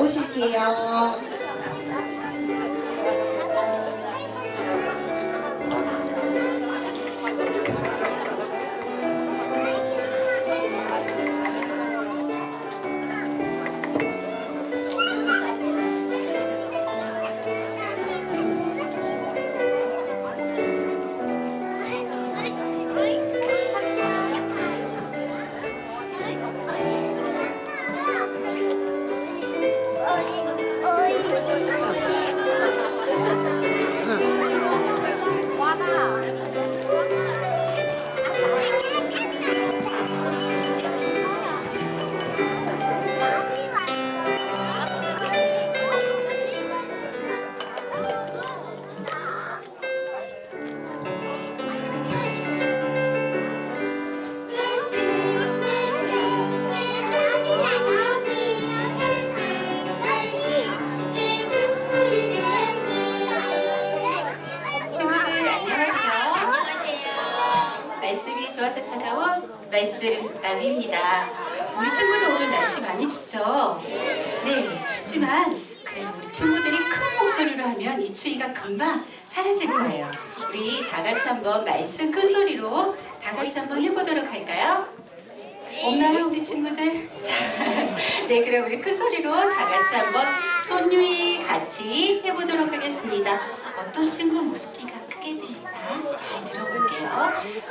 나오실게요. Dziękuję. 찾아온 말씀 나비입니다. 우리 친구들 오늘 날씨 많이 춥죠? 네, 춥지만 그래도 우리 친구들이 큰 목소리로 하면 이 추위가 금방 사라질 거예요. 우리 다 같이 한번 말씀 큰 소리로 다 같이 한번 해보도록 할까요? 없나요, 우리 친구들? 자, 네, 그럼 우리 큰 소리로 다 같이 한번 손유이 같이 해보도록 하겠습니다. 어떤 친구 목소리가 크게 들린다?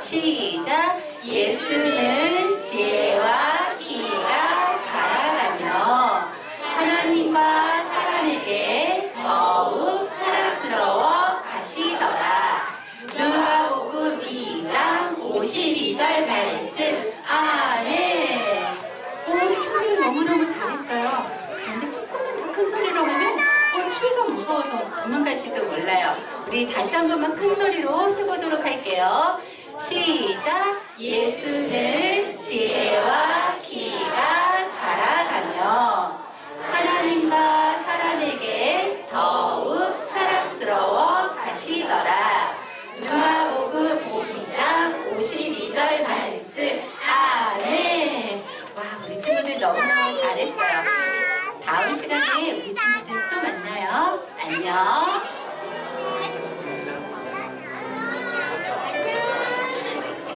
시작! 예수는 지혜와 키가 자라가며 하나님과 사람에게 더욱 사랑스러워 가시더라. 누가복음 2장 52절 말씀 아멘. 오, 우리 친구들 너무너무 잘했어요. 그런데 조금만 더 큰 소리로 하면 어, 추위가 도망갈지도 몰라요. 우리 다시 한 번만 큰 소리로 해보도록 할게요. 시작! 예수는 지혜와 키가 자라가며 하나님과 사람에게 더욱 사랑스러워 가시더라. 누가복음 5장 52절 말씀 아멘. 와 우리 친구들 너무너무 잘했어요. 다음 시간에 우리 친구들 또 만나요. 안녕.